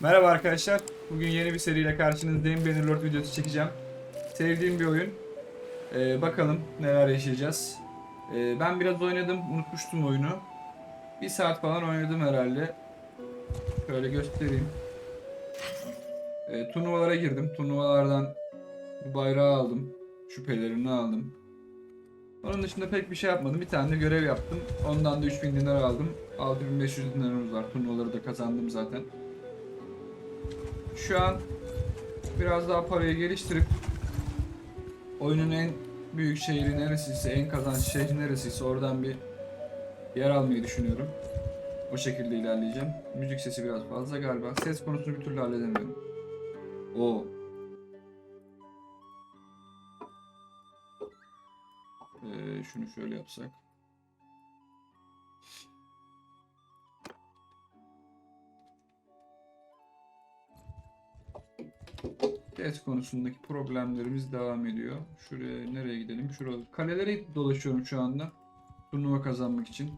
Merhaba arkadaşlar. Bugün yeni bir seriyle karşınızdayım. Bannerlord videosu çekeceğim. Sevdiğim bir oyun. Ee, bakalım neler yaşayacağız. Ee, ben biraz oynadım. Unutmuştum oyunu. Bir saat falan oynadım herhalde. Şöyle göstereyim. Ee, turnuvalara girdim. Turnuvalardan bayrağı aldım. Şüphelerini aldım. Onun dışında pek bir şey yapmadım. Bir tane de görev yaptım. Ondan da 3000 dinar aldım. 6500 dinarımız var. Turnuvaları da kazandım zaten. Şu an biraz daha parayı geliştirip oyunun en büyük şehri neresiyse, en kazanç şehri neresiyse oradan bir yer almayı düşünüyorum. O şekilde ilerleyeceğim. Müzik sesi biraz fazla galiba. Ses konusunu bir türlü halledemiyorum. O. Ee, şunu şöyle yapsak. Ses konusundaki problemlerimiz devam ediyor. Şuraya nereye gidelim? Şuraya. Kalelere dolaşıyorum şu anda. Turnuva kazanmak için.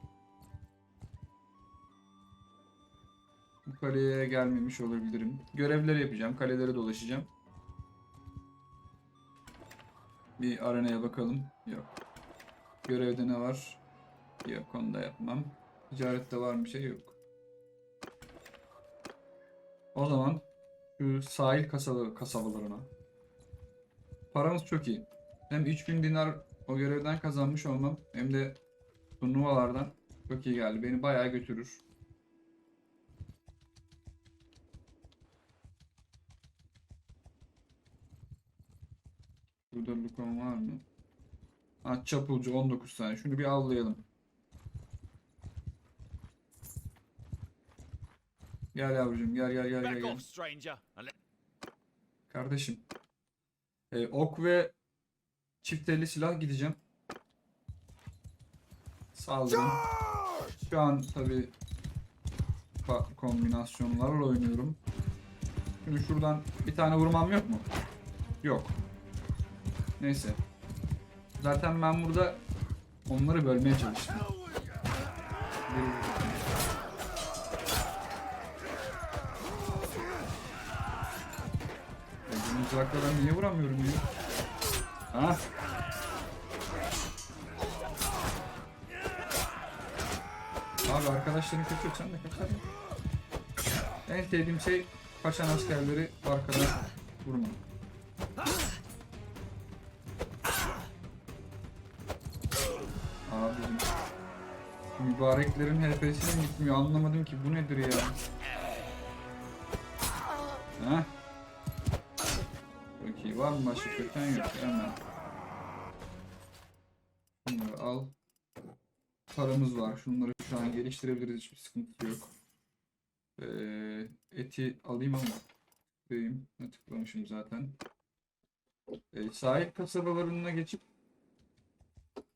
Bu kaleye gelmemiş olabilirim. Görevleri yapacağım. Kalelere dolaşacağım. Bir arenaya bakalım. Yok. Görevde ne var? Yok onu da yapmam. Ticarette var mı şey yok. O zaman şu sahil kasabaları, kasabalarına. Paramız çok iyi. Hem 3000 dinar o görevden kazanmış olmam hem de turnuvalardan çok iyi geldi. Beni bayağı götürür. Burada Lukon var mı? Ha çapulcu 19 tane. Şunu bir avlayalım. Gel yavrucuğum gel gel gel gel. Gel. Kardeşim. Ee, ok ve çift elli silah gideceğim. Saldırın. Şu an tabi farklı kombinasyonlarla oynuyorum. Şimdi şuradan bir tane vurmam yok mu? Yok. Neyse. Zaten ben burada onları bölmeye çalıştım. Bir- Ya bu mızraklardan niye vuramıyorum ya? Ha? Abi arkadaşların kaçıyor sen de kaçar. En sevdiğim şey kaçan askerleri arkadan vurma. Abi şu mübareklerin HP'si mi gitmiyor anlamadım ki bu nedir ya. Ha? Başka köten yok. Hemen. Bunları al. Paramız var. Şunları şu an geliştirebiliriz. Hiçbir sıkıntı yok. Ee, eti alayım ama tıklayayım. Ne tıklamışım zaten. Ee, sahil kasabalarına geçip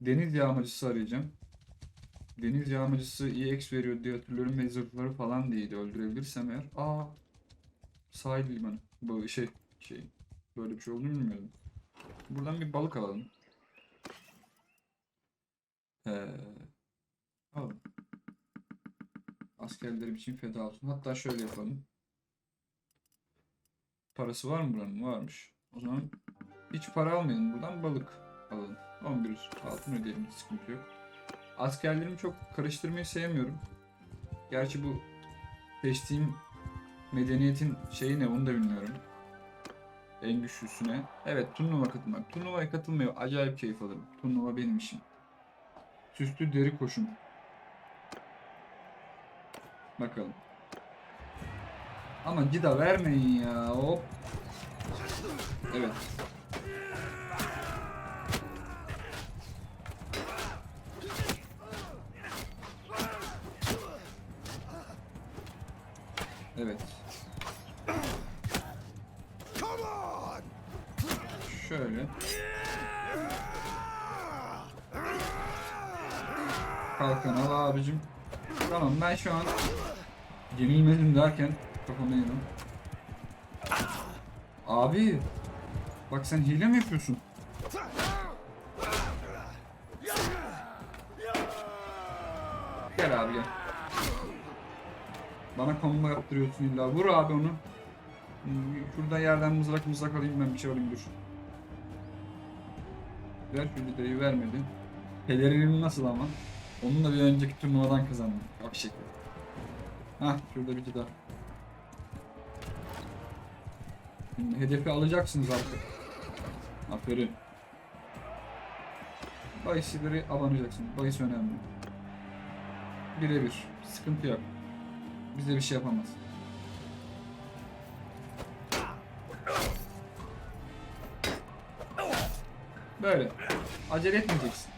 deniz yağmacısı arayacağım. Deniz yağmacısı EX veriyor diye hatırlıyorum ve falan değildi öldürebilirsem eğer. Aa sahil limanı. Bu şey şey böyle bir şey olduğunu bilmiyordum. Buradan bir balık alalım. Ee, alalım. Askerlerim için feda olsun. Hatta şöyle yapalım. Parası var mı buranın? Varmış. O zaman hiç para almayalım buradan balık alalım. 11 altın ödeyelim hiç sıkıntı yok. Askerlerimi çok karıştırmayı sevmiyorum. Gerçi bu seçtiğim medeniyetin şeyi ne onu da bilmiyorum. En güçlüsüne. Evet turnuva katılmak. Turnuvaya katılmıyor. Acayip keyif alırım. Turnuva benim işim. Süslü deri koşum. Bakalım. Ama cida vermeyin ya. Hop. Evet. Evet. Şöyle. Kalkan al abicim. Tamam ben şu an yenilmezim derken kafama yedim. Abi bak sen hile mi yapıyorsun? Gel abi gel. Bana combo yaptırıyorsun illa. Vur abi onu. Hmm, Şurada yerden mızrak mızrak alayım ben bir şey alayım dur. Ver şu vidayı vermedi. Pelerinim nasıl ama? Onun da bir önceki turnuvadan kazandım. Bak şekli. Hah şurada bir vida. Şimdi hedefi alacaksınız artık. Aferin. Bayisileri abanacaksın. Bayis önemli. Birebir. Sıkıntı yok. Bize bir şey yapamaz. Böyle. Acele etmeyeceksin.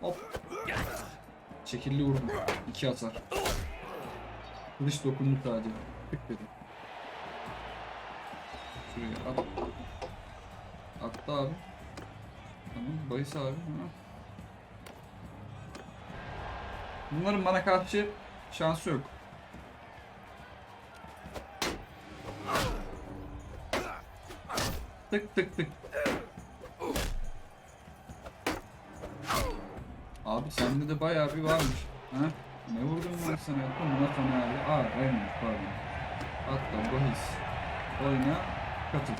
Hop. Şekilli vurdum. İki atar. Kılıç dokundu sadece. Tık dedi. Şuraya at. Attı abi. Tamam. Bayis abi. Ha. Bunların bana karşı şansı yok. Tık tık tık. Abi sende de bayağı bir varmış. Ha? Ne vurdum ben sana? Buna sana abi. Aa, aynen pardon. Hatta bahis. Oyuna katıl.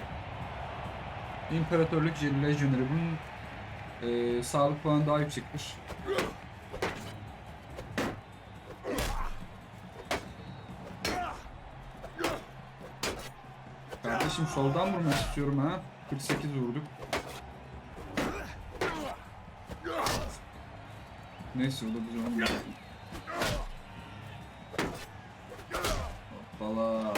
İmparatorluk Legionary. Bunun eee sağlık puanı daha yüksektir. Kardeşim soldan vurmak istiyorum ha. 48 vurduk. Neyse o da bize olmuyor. Hoppala.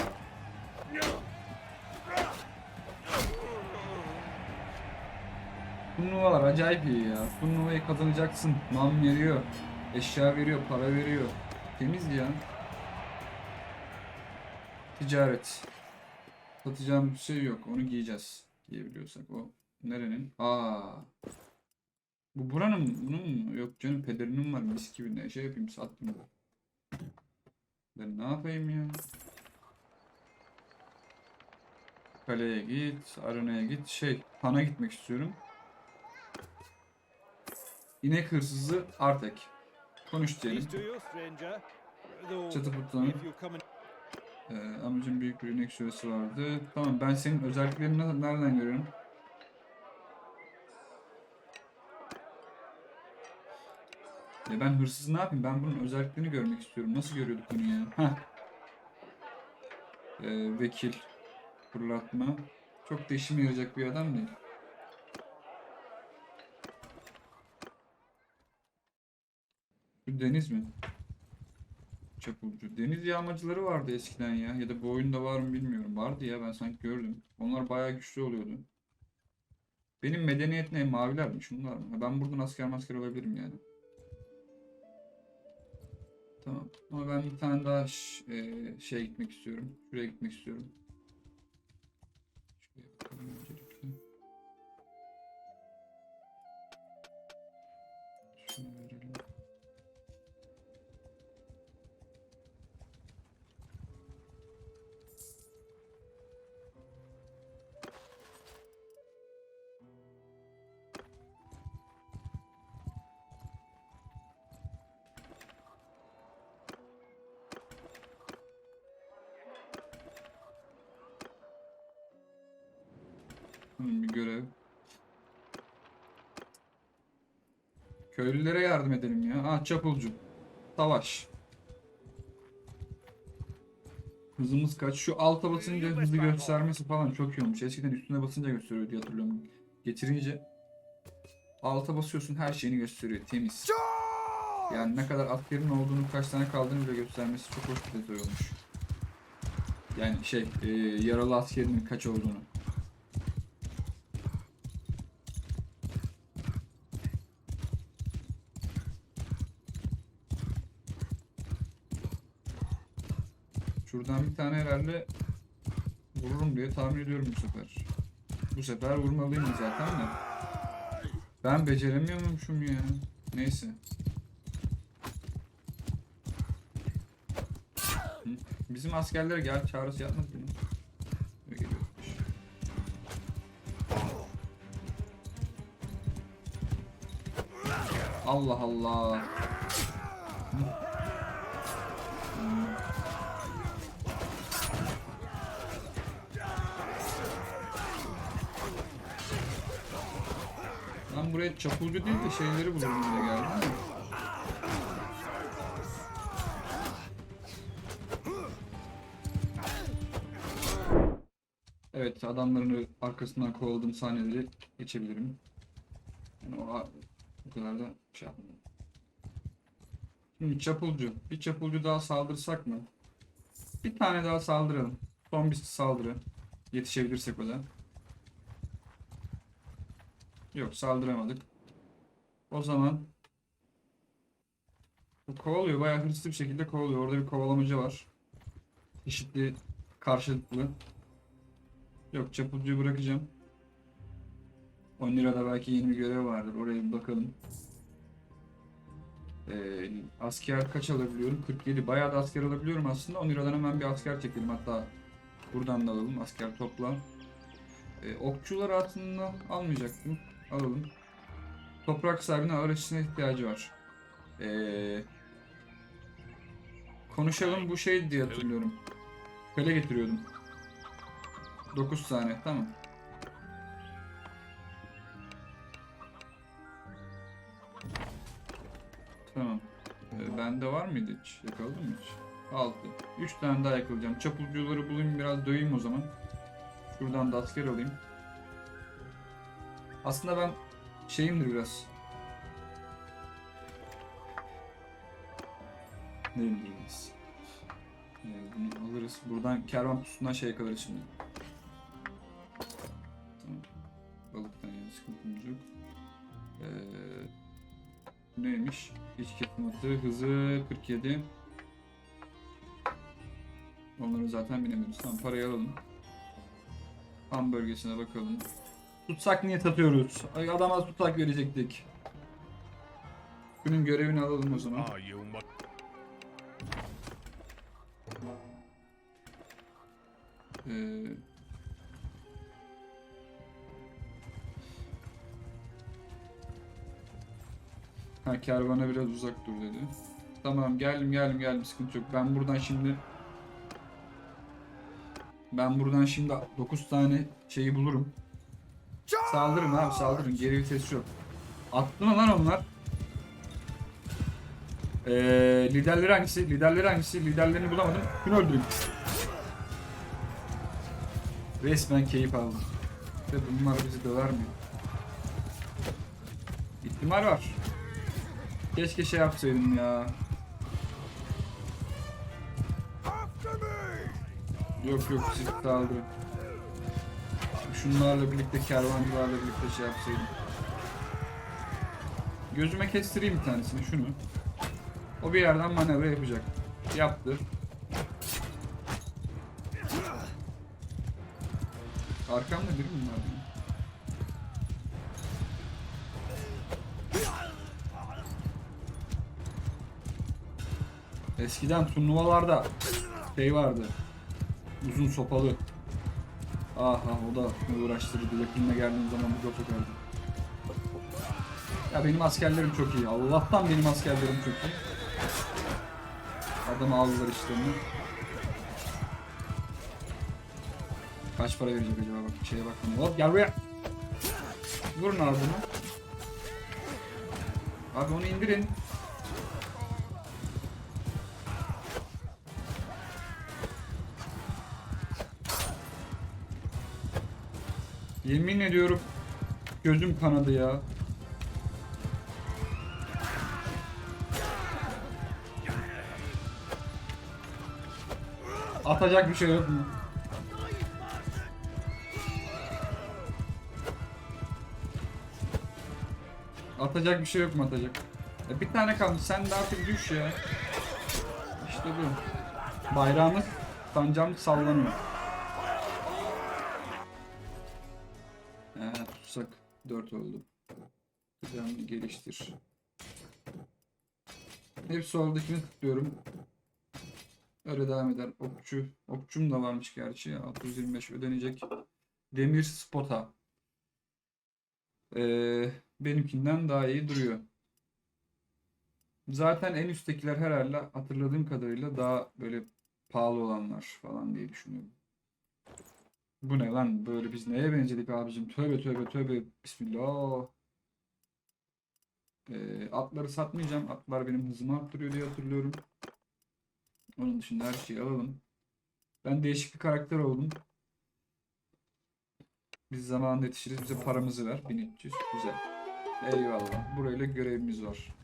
Turnuvalar acayip iyi ya. Turnuvayı kazanacaksın. Mam veriyor. Eşya veriyor, para veriyor. Temiz ya. Ticaret. Satacağım bir şey yok. Onu giyeceğiz. Giyebiliyorsak. O nerenin? Aa. Bu buranın bunun mu? Yok canım pederinin var mis gibi ne şey yapayım sat bunu. Ben ne yapayım ya? Kaleye git, arenaya git. Şey, Han'a gitmek istiyorum. İnek hırsızı Artek. Konuş diyelim. Çatı putlanı. Ee, amacın büyük bir inek süresi vardı. Tamam ben senin özelliklerini ne- nereden görüyorum? Ya ben hırsız ne yapayım? Ben bunun özelliklerini görmek istiyorum. Nasıl görüyorduk bunu ya? Heh. Ee, vekil. Fırlatma. Çok da işime yarayacak bir adam değil. Bu deniz mi? Çapulcu. Deniz yağmacıları vardı eskiden ya. Ya da bu oyunda var mı bilmiyorum. Vardı ya ben sanki gördüm. Onlar bayağı güçlü oluyordu. Benim medeniyet ne? Maviler mi? Şunlar mı? Ben buradan asker masker olabilirim yani. Tamam. Ama ben bir tane daha e, şeye gitmek istiyorum. Şuraya gitmek istiyorum. Köylülere yardım edelim ya. Ah çapulcu. Savaş. Hızımız kaç? Şu alta basınca hızı göstermesi falan çok iyi olmuş. Eskiden üstüne basınca gösteriyor diye hatırlıyorum. Getirince alta basıyorsun her şeyini gösteriyor. Temiz. Yani ne kadar askerin olduğunu, kaç tane kaldığını bile göstermesi çok hoş bir detay olmuş. Yani şey, e, yaralı askerinin kaç olduğunu. Şuradan bir tane herhalde vururum diye tahmin ediyorum bu sefer. Bu sefer vurmalıyım zaten de. Ben beceremiyormuşum ya. Neyse. Bizim askerler gel çağrısı yapmadı mı? Allah Allah. Buraya çapulcu değil de şeyleri bulurum diye geldim. Evet adamların arkasından kovaladığım sahneleri geçebilirim. Yani o, o kadar da şey yapmadım. Şimdi çapulcu. Bir çapulcu daha saldırsak mı? Bir tane daha saldıralım. Son bir saldırı. Yetişebilirsek o da. Yok saldıramadık. O zaman kovalıyor. Bayağı hırslı bir şekilde kovalıyor. Orada bir kovalamacı var. Eşitli karşılıklı. Yok çapulcuyu bırakacağım. 10 lirada belki yeni bir görev vardır. Oraya bir bakalım. Ee, asker kaç alabiliyorum? 47. Bayağı da asker alabiliyorum aslında. 10 liradan hemen bir asker çekelim. Hatta buradan da alalım. Asker topla. Ee, okçular aslında almayacaktım. Alalım. Toprak sahibine ağır ihtiyacı var. Ee, konuşalım bu şey diye hatırlıyorum. Köle getiriyordum. 9 tane tamam. Tamam. Ee, bende var mıydı hiç? Yakaladın mı hiç? 6. 3 tane daha yakalayacağım. Çapulcuları bulayım biraz döveyim o zaman. Şuradan da asker alayım. Aslında ben şeyimdir biraz. Ne bileyimiz. Ee, bunu alırız. Buradan kervan pusundan şey yakalarız şimdi. Tamam. Balıktan yani sıkıntımız yok. Ee, neymiş? İç kesim atı, hızı 47. Onları zaten binebiliriz. Tamam parayı alalım. Ham bölgesine bakalım. Tutsak niye satıyoruz? Ay adama tutsak verecektik. Günün görevini alalım o zaman. Ee, ha kervana biraz uzak dur dedi. Tamam geldim geldim geldim sıkıntı yok. Ben buradan şimdi ben buradan şimdi 9 tane şeyi bulurum. Saldırın abi saldırın. Geri vites yok. Attı mı lan onlar? Ee, liderleri hangisi? Liderleri hangisi? Liderlerini bulamadım. Şunu öldüreyim. Resmen keyif aldım. Ve bunlar bizi döver mi? İhtimal var. Keşke şey yapsaydım ya. Yok yok siz saldırın. Şunlarla birlikte kervancılarla birlikte şey yapsaydım. Gözüme kestireyim bir tanesini şunu. O bir yerden manevra yapacak. Yaptı. Arkamda biri mi var? Eskiden turnuvalarda şey vardı. Uzun sopalı. Aha o da uğraştırdı. Yakınına geldiğim zaman bu da sokardı. Ya benim askerlerim çok iyi. Allah'tan benim askerlerim çok iyi. Adamı aldılar işlerini. Kaç para verecek acaba bak şeye bakalım. Hop gel buraya. Vurun bunu. Abi onu indirin. Yemin ediyorum gözüm kanadı ya. Atacak bir şey yok mu? Atacak bir şey yok mu atacak? E bir tane kalmış. Sen de artık düş ya. İşte bu. Bayrağımız, sancağımız sallanıyor. Tutsak 4 oldu. Kıdemli geliştir. Hepsi oradakini tıklıyorum. Öyle devam eder. Okçu. Okçum da varmış gerçi. ya. 625 ödenecek. Demir spota. Ee, benimkinden daha iyi duruyor. Zaten en üsttekiler herhalde hatırladığım kadarıyla daha böyle pahalı olanlar falan diye düşünüyorum. Bu ne lan? Böyle biz neye benzedik abicim? Tövbe tövbe tövbe. Bismillah. Ee, atları satmayacağım. Atlar benim hızımı arttırıyor diye hatırlıyorum. Onun dışında her şeyi alalım. Ben değişik bir karakter oldum. Biz zamanında yetişiriz. Bize paramızı ver. 1300. Güzel. Eyvallah. Burayla görevimiz var.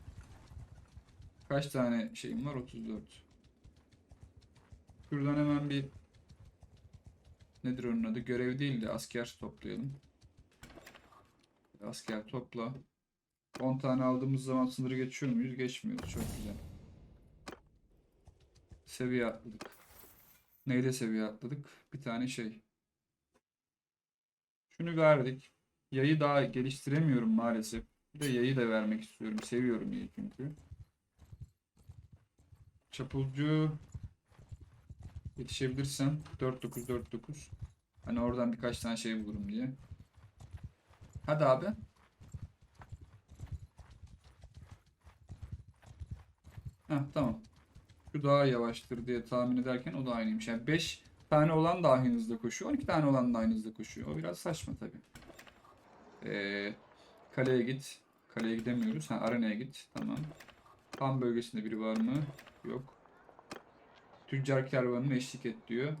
Kaç tane şeyim var? 34. Şuradan hemen bir nedir onun adı? Görev değil de asker toplayalım. Asker topla. 10 tane aldığımız zaman sınırı geçiyor muyuz? Geçmiyoruz. Çok güzel. Seviye atladık. Neyde seviye atladık? Bir tane şey. Şunu verdik. Yayı daha geliştiremiyorum maalesef. Bir de yayı da vermek istiyorum. Seviyorum yayı çünkü. Çapulcu yetişebilirsem 4949 Hani oradan birkaç tane şey bulurum diye. Hadi abi. Heh, tamam. Şu daha yavaştır diye tahmin ederken o da aynıymış. Yani 5 tane olan da aynı hızda koşuyor. 12 tane olan da aynı hızda koşuyor. O biraz saçma tabii. Ee, kaleye git. Kaleye gidemiyoruz. Ha, arenaya git. Tamam. Tam bölgesinde biri var mı? Yok. Tüccar kervanına eşlik et diyor.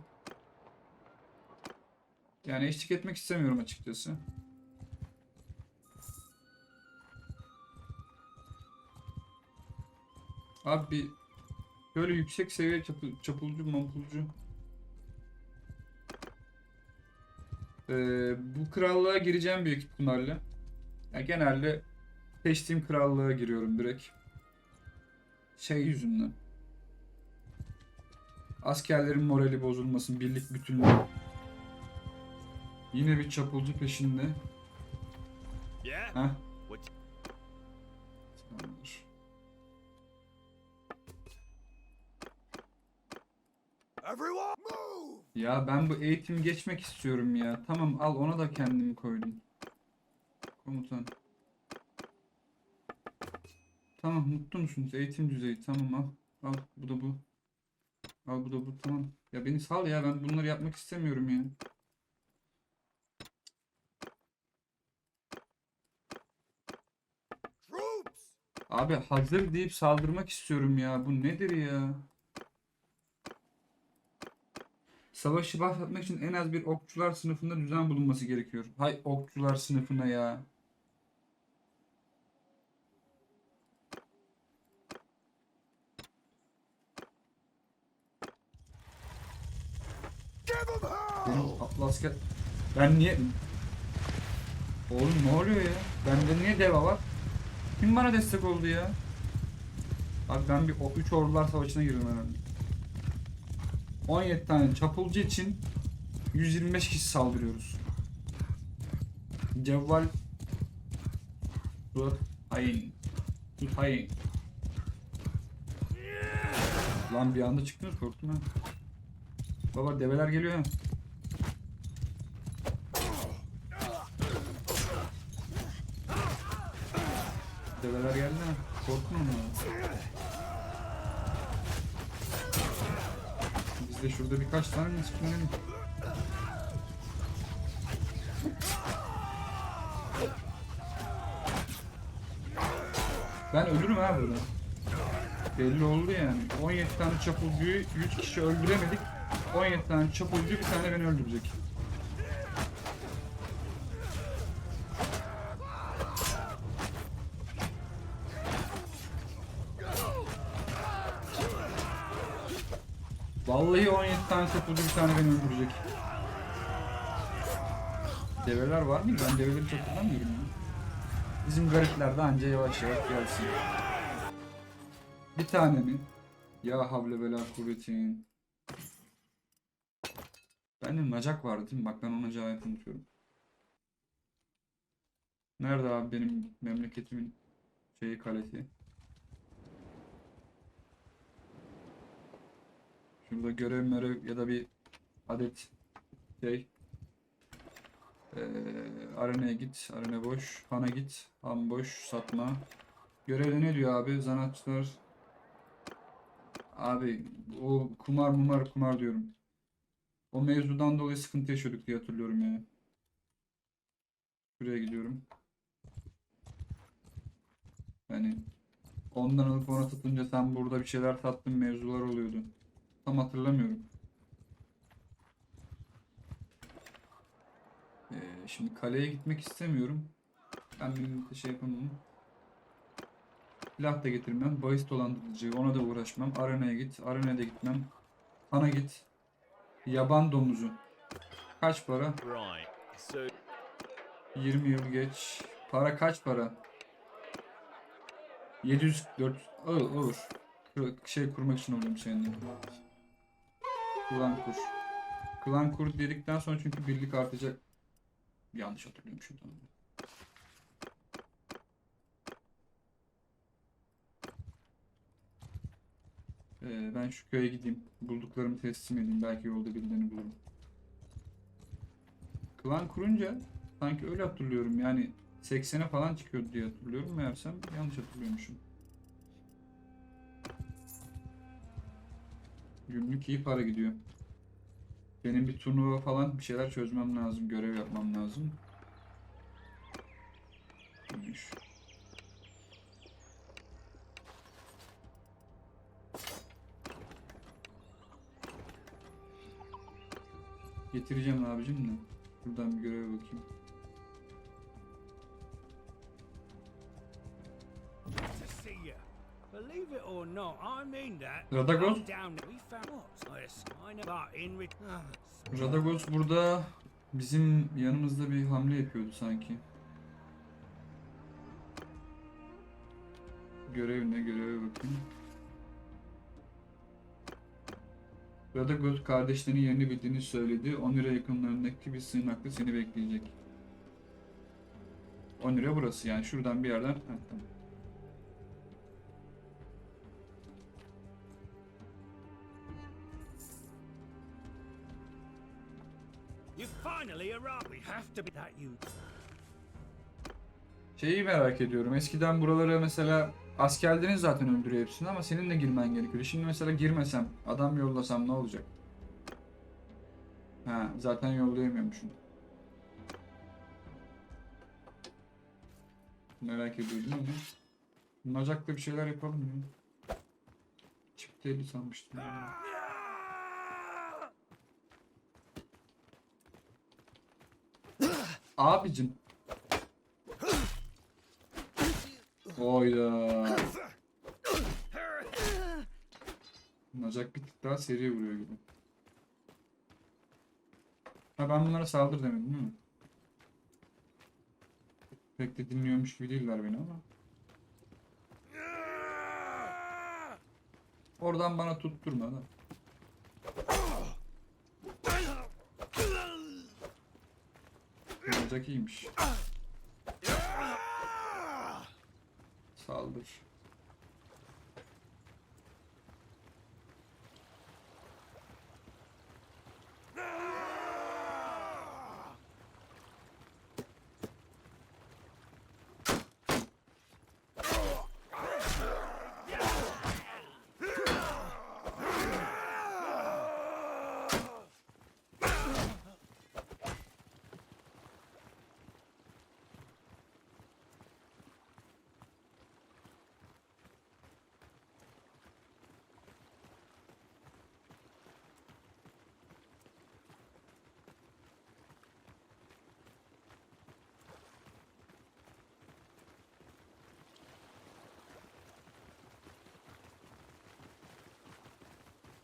Yani eşlik etmek istemiyorum açıkçası. Abi bir böyle yüksek seviye çapı, çapulcu mampulcu. Ee, bu krallığa gireceğim büyük ihtimalle. Ya genelde seçtiğim krallığa giriyorum direkt. Şey yüzünden. Askerlerin morali bozulmasın, birlik bütünlüğü. Yine bir çapulcu peşinde. Yeah. Heh. Tamamdır. Ya ben bu eğitim geçmek istiyorum ya. Tamam al ona da kendimi koydum. Komutan. Tamam mutlu musunuz? Eğitim düzeyi tamam al. Al bu da bu. Al bu da bu tamam. Ya beni sal ya ben bunları yapmak istemiyorum ya. Abi hazır deyip saldırmak istiyorum ya. Bu nedir ya? Savaşı başlatmak için en az bir okçular sınıfında düzen bulunması gerekiyor. Hay okçular sınıfına ya. Benim atlı asker... Ben niye... Oğlum ne oluyor ya? Bende niye deva var? Kim bana destek oldu ya? Abi ben bir 3 ordular savaşına girdim herhalde. 17 tane çapulcu için 125 kişi saldırıyoruz. Cevval Dur hain Dur hain Lan bir anda çıktınız korktum ha. Baba develer geliyor. Develer geldi ha. Korkma ama. Biz de şurada birkaç tane miskinlerim. Ben ölürüm ha burada. Belli oldu yani. 17 tane çapulcuyu 100 kişi öldüremedik. 17 tane çapulcu bir tane beni öldürecek. Vallahi 17 tane çapulcu bir tane beni öldürecek. Develer var mı? Ben develeri çok kullanmıyorum. Bizim garipler de anca yavaş yavaş gelsin. Bir tane mi? Ya havle bela kuvvetin. Bende nacak vardı değil mi? Bak ben onu acayip unutuyorum. Nerede abi benim memleketimin şeyi kalesi? Şurada görev mörev ya da bir adet şey. Ee, arenaya git. Arena boş. Han'a git. Han boş. Satma. Görevde ne diyor abi? Zanaatçılar. Abi o kumar mumar kumar diyorum. O mevzudan dolayı sıkıntı yaşıyorduk diye hatırlıyorum ya. Şuraya gidiyorum. Hani ondan alıp ona satınca sen burada bir şeyler sattın mevzular oluyordu. Tam hatırlamıyorum. Ee, şimdi kaleye gitmek istemiyorum. Ben bir şey yapamam. Silah da getirmem. Bahis dolandırıcı. Ona da uğraşmam. Arenaya git. Arenaya da gitmem. Sana git. Yaban domuzu. Kaç para? Right. So 20 yıl geç. Para kaç para? 704 olur, olur. Kur- Şey kurmak için alıyorum seninle. Klan kur. Klan kur dedikten sonra çünkü birlik artacak. Yanlış hatırlıyorum şuradan. Ee, ben şu köye gideyim. Bulduklarımı teslim edeyim. Belki yolda birilerini bulurum. Klan kurunca sanki öyle hatırlıyorum. Yani 80'e falan çıkıyordu diye hatırlıyorum. Meğersem yanlış hatırlıyormuşum. Günlük iyi para gidiyor. Benim bir turnuva falan bir şeyler çözmem lazım. Görev yapmam lazım. Neymiş? Getireceğim abicim de. Buradan bir göreve bakayım. Believe it or not, I mean that. Radagos? Ah, Radagos burada bizim yanımızda bir hamle yapıyordu sanki. Görev ne? Göreve bakayım. Radagos kardeşlerinin yerini bildiğini söyledi. 10 lira yakınlarındaki bir sığınakta seni bekleyecek. 10 lira burası yani şuradan bir yerden. Ha, tamam. you finally arrived. We have to be that you. Şeyi merak ediyorum. Eskiden buralara mesela askerlerin zaten öldürüyor hepsini ama senin de girmen gerekiyor. Şimdi mesela girmesem, adam yollasam ne olacak? Ha, zaten yollayamıyormuşum. Merak ediyordum ama. Nacak'ta bir şeyler yapalım mı? Çift eli sanmıştım. ya. Abicim. Oyda. Nacak bir tık daha seri vuruyor gibi. Ha ben bunlara saldır demedim değil mi? Pek de dinliyormuş gibi değiller beni ama. Oradan bana tutturma da. Nacak iyiymiş. Saldır.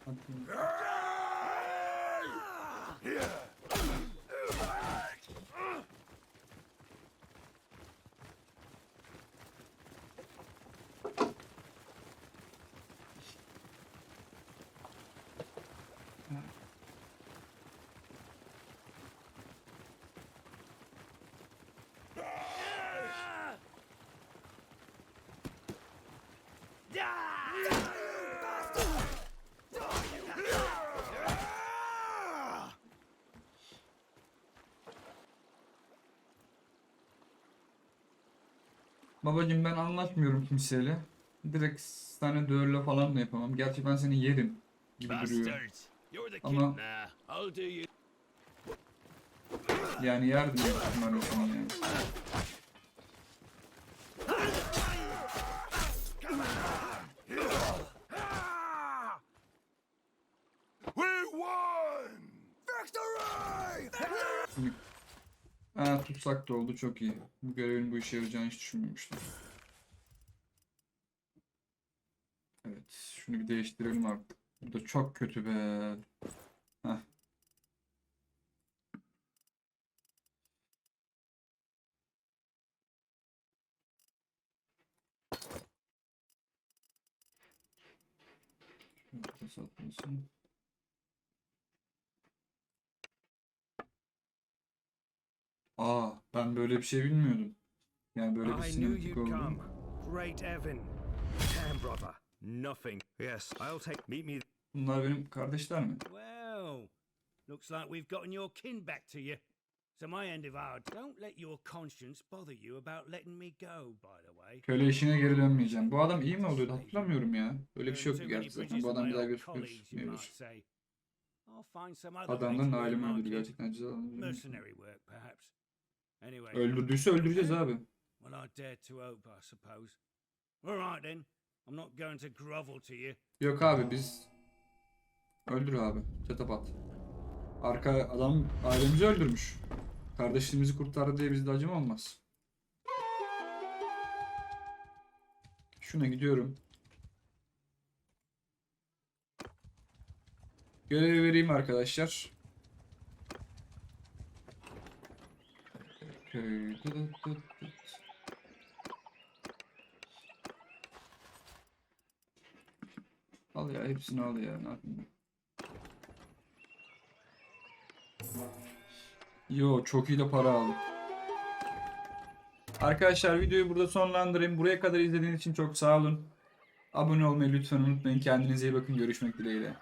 Hadi. Babacım ben anlaşmıyorum kimseyle. Direkt sana dövürle falan da yapamam. Gerçi ben seni yerim gibi duruyor. Ama-. Yani yardım ettim öyle seni yani. Tutsak da oldu çok iyi. Bu görevin bu işe yarayacağını hiç düşünmemiştim. Evet şunu bir değiştirelim artık. Bu da çok kötü be. Heh. Şunu satmasın. Aa, ben böyle bir şey bilmiyordum. Yani böyle bir sinematik oldu. Great Evan. Damn, brother. Nothing. Yes, I'll take. Meet me. Bunlar benim kardeşler mi? Well, looks like we've gotten your kin back to you. So my end of our don't let your conscience bother you about letting me go. By the way. Köle işine geri dönmeyeceğim. Bu adam iyi mi oluyordu? Hatırlamıyorum ya. Böyle bir şey yoktu gerçi zaten. Bu adam bir daha earn ailemi my öldürdü gerçekten. Mercenary work, perhaps. Anyway. Öldürdüyse öldüreceğiz abi. Well, I dare to hope, I suppose. All right then. I'm not going to grovel to you. Yok abi biz... Öldür abi. Setup at. Arka adam ailemizi öldürmüş. Kardeşliğimizi kurtardı diye bizde acım olmaz. Şuna gidiyorum. Görevi vereyim arkadaşlar. Al ya hepsini al ya. Yo çok iyi de para aldım. Arkadaşlar videoyu burada sonlandırayım. Buraya kadar izlediğiniz için çok sağ olun. Abone olmayı lütfen unutmayın. Kendinize iyi bakın. Görüşmek dileğiyle.